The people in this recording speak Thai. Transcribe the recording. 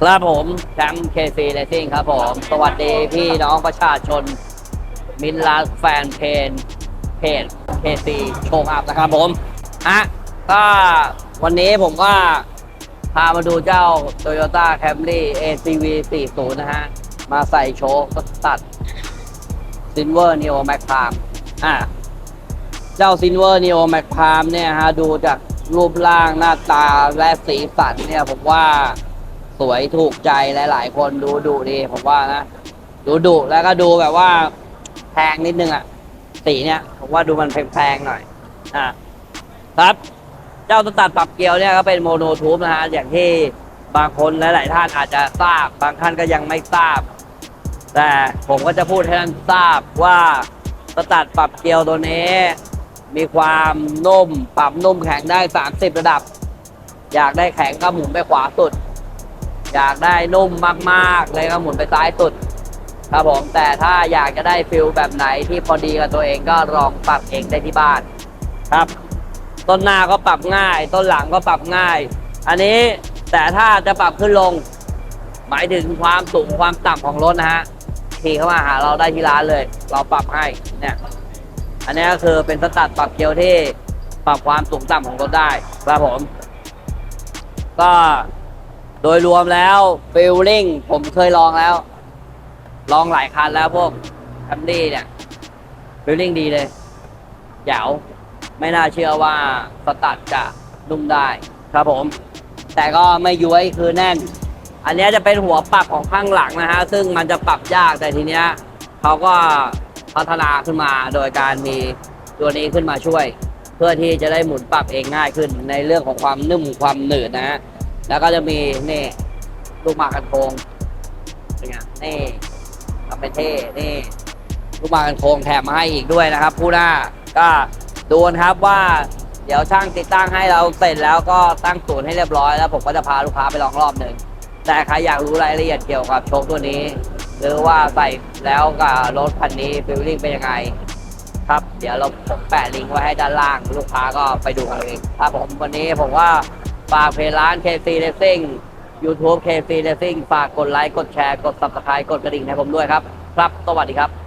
ครับผมแชมป์เคซีเลซิ่งครับผม สวัสดีพี่น้องประชาชน มินลาแฟนเพนเพจเคซีโชว์อัพนะครับผมฮะก็วันนี้ผมก็พามาดูเจ้า Toyota Camry ACV 40 นะฮะ มาใส่โชคตัด Silver Neo Max Prime อะ เจ้า Silver Neo Max Prime เนี่ยฮะ ดูจากรูปร่างหน้าตาและสีสันเนี่ยผมว่า สวยถูกใจหลาย ๆ คนดูดูดีผมว่านะดูดุแล้วก็ดูแบบว่าแพงนิดนึงอะสีเนี่ยผมว่าดูมันแพงๆหน่อยอะครับ เจ้าสตัดปรับเกลียวเนี่ยก็เป็นโมโนทูบนะฮะอย่างที่บางคนและหลายท่านอาจจะทราบ บางท่านก็ยังไม่ทราบ แต่ผมก็จะพูดให้ท่านทราบว่าสตัดปรับเกลียวตัวนี้ มีความนุ่มปรับนุ่มแข็งได้ 30 ระดับ อยากได้แข็งก็หมุนไปขวาสุด อยากได้นุ่มมากๆ เลยก็หมุนไปซ้ายสุด ครับผมแต่ถ้าอยากจะได้ฟิลแบบไหนที่พอดีกับตัวเองก็ลองปรับเองได้ที่บ้านครับ ต้นหน้าก็ปรับง่าย ต้นหลังก็ปรับง่าย อันนี้แต่ถ้าจะปรับขึ้นลง หมายถึงความสูงความต่ำของรถนะฮะขี่เข้ามาหาเราได้ที่ร้านเลย เราปรับให้เนี่ยอันนี้ก็คือเป็นสตัดปรับเกียวที่ปรับความสูงต่ำของรถได้ครับผม ก็ โดยรวมแล้วฟิลลิ่งผมเคยลองแล้ว ลองหลายคันแล้วพวกแคมรี่เนี่ยฟิลลิ่งดีเลยแจ๋วไม่น่าเชื่อว่าสตัดจะนุ่มได้ครับผม แต่ก็ไม่ย้วยคือแน่น อันนี้จะเป็นหัวปรับของข้างหลังนะฮะ ซึ่งมันจะปรับยากแต่ทีเนี้ยเขาก็พัฒนาขึ้นมาโดยการมีตัวนี้ขึ้นมาช่วย เพื่อที่จะได้หมุนปรับเองง่ายขึ้นในเรื่องของความนุ่มความหนืดนะฮะ แล้วก็จะมีนี่ลูกหมากกันโค้งเป็นไงนี่ทำเป็นเท่นี่ลูกหมากกันโค้งแถมมาให้อีกด้วยนะครับ ผู้หน้าก็ดูนะครับว่าเดี๋ยวช่างติดตั้งให้เราเสร็จแล้วก็ตั้งศูนย์ให้เรียบร้อยแล้วผมก็จะพาลูกค้าไปลองรอบหนึ่งแต่ใครอยากรู้รายละเอียดเกี่ยวกับโชคตัวนี้ หรือว่าใส่แล้วกับรถคันนี้ฟิลลิ่งเป็นยังไง ครับ เดี๋ยวเราผมแปะลิงก์ไว้ให้ด้านล่างลูกค้าก็ไปดูกันเองครับผมวันนี้ผมว่า ฝากเพจร้าน KC Racing YouTube KC Racing ฝากกดไลค์ กดแชร์ กด Subscribe กดกระดิ่งให้ผมด้วยครับ ครับ สวัสดีครับ